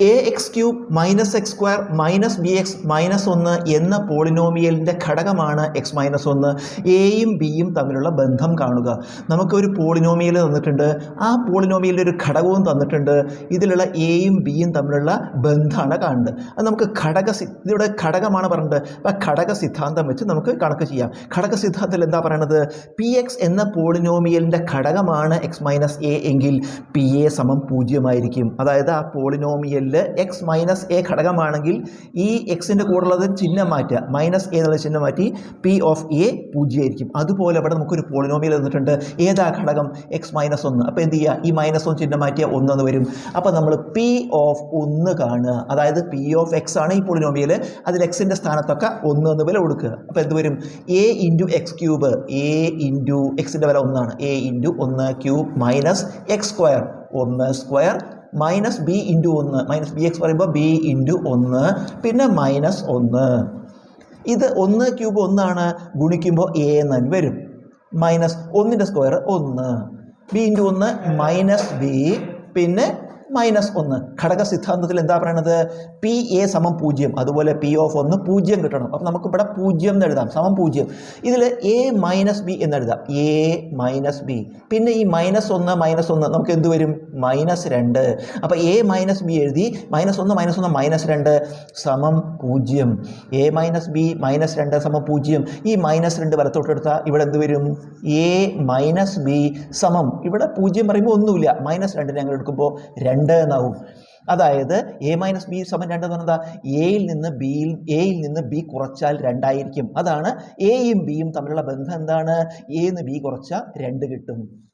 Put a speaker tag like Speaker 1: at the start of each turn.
Speaker 1: A X cube minus X square minus B X minus ഒന്ന് എന്ന പോളിനോമിയലിന്റെ ഘടകമാണ് എക്സ് മൈനസ് ഒന്ന്. എയും ബിയും തമ്മിലുള്ള ബന്ധം കാണുക. നമുക്കൊരു പോളിനോമിയൽ തന്നിട്ടുണ്ട്. ആ പോളിനോമിയലിന്റെ ഒരു ഘടകവും തന്നിട്ടുണ്ട്. ഇതിലുള്ള എയും ബിയും തമ്മിലുള്ള ബന്ധമാണ് കാണുന്നത്. അത് നമുക്ക് ഘടക സി ഇതിവിടെ ഘടകമാണ് പറഞ്ഞത് അപ്പോൾ ഘടക സിദ്ധാന്തം വെച്ച് നമുക്ക് കണക്ക് ചെയ്യാം. ഘടക സിദ്ധാന്തത്തിൽ എന്താ പറയണത്? പി എക്സ് എന്ന പോളിനോമിയലിന്റെ ഘടകമാണ് എക്സ് മൈനസ് എ എങ്കിൽ പി എ സമം പൂജ്യമായിരിക്കും അതായത് ആ പോളിനോമിയലിൽ എക്സ് മൈനസ് എ ഘടകമാണെങ്കിൽ ഈ എക്സിന്റെ കൂടുള്ളത് ചിഹ്നം മാറ്റുക. മൈനസ് എ എന്നുള്ള ചിഹ്നം മാറ്റി പി ഓഫ് എ പൂജ്യമായിരിക്കും. അതുപോലെ ഇവിടെ നമുക്കൊരു പോളിനോമിയൽ തന്നിട്ടുണ്ട്. ഏതാ ഘടകം? എക്സ് മൈനസ് ഒന്ന്. അപ്പോൾ എന്ത് ചെയ്യുക? ഈ മൈനസ് ഒന്ന് ചിഹ്നം മാറ്റിയ ഒന്നെന്ന് വരും. അപ്പോൾ നമ്മൾ പി ഓഫ് ഒന്ന് കാണുക. അതായത് പി ഓഫ് എക്സ് ആണ് ഈ പോളിനോമിയൽ അതിൽ എക്സിന്റെ സ്ഥാനത്തൊക്കെ ഒന്ന് എന്ന് വില കൊടുക്കുക. അപ്പോൾ എന്ത് വരും? A into X cube A into എക്സിന്റെ വില ഒന്നാണ്. എ ഇന്റു ഒന്ന് ക്യൂബ് മൈനസ് എക്സ് സ്ക്വയർ ഒന്ന് സ്ക്വയർ മൈനസ് ബി ഇന്റു ഒന്ന് മൈനസ് ബി എക്സ് പറയുമ്പോൾ ബി ഇന്റു ഒന്ന് പിന്നെ മൈനസ് ഒന്ന്. ഇത് ഒന്ന് ക്യൂബ് ഒന്നാണ് ഗുണിക്കുമ്പോൾ എ എന്ന് വരും. മൈനസ് ഒന്നിന്റെ സ്ക്വയർ ഒന്ന്. ബി ഇന്റു ഒന്ന് മൈനസ് ബി പിന്നെ മൈനസ് ഒന്ന്. ഘടക സിദ്ധാന്തത്തിൽ എന്താ പറയണത്? പി എ സമം പൂജ്യം. അതുപോലെ പി ഓഫ് ഒന്ന് പൂജ്യം കിട്ടണം. അപ്പം നമുക്ക് ഇവിടെ പൂജ്യം എന്ന് എഴുതാം. സമം പൂജ്യം. ഇതിൽ എ മൈനസ് ബി എന്ന് എഴുതാം. എ മൈനസ് ബി പിന്നെ ഈ മൈനസ് ഒന്ന് മൈനസ് ഒന്ന് നമുക്ക് എന്ത് വരും? മൈനസ് രണ്ട്. അപ്പോൾ എ മൈനസ് ബി എഴുതി മൈനസ് ഒന്ന് മൈനസ് ഒന്ന് മൈനസ് രണ്ട് സമം പൂജ്യം. എ മൈനസ് ബി മൈനസ് രണ്ട് സമം പൂജ്യം. ഈ മൈനസ് രണ്ട് വലത്തോട്ടെടുത്താൽ ഇവിടെ എന്ത് വരും? എ മൈനസ് ബി സമം. ഇവിടെ പൂജ്യം പറയുമ്പോൾ ഒന്നുമില്ല. മൈനസ് രണ്ടിനെ ഞങ്ങൾ എടുക്കുമ്പോൾ രണ്ട് എന്നാവും അതായത് എ മൈനസ് ബി സമം രണ്ട് എന്ന് പറഞ്ഞാൽ എയിൽ നിന്ന് ബിയിൽ എയിൽ നിന്ന് ബി കുറച്ചാൽ രണ്ടായിരിക്കും. അതാണ് എയും ബിയും തമ്മിലുള്ള ബന്ധം എന്താണ്? എന്ന് ബി കുറച്ചാൽ രണ്ട് കിട്ടും.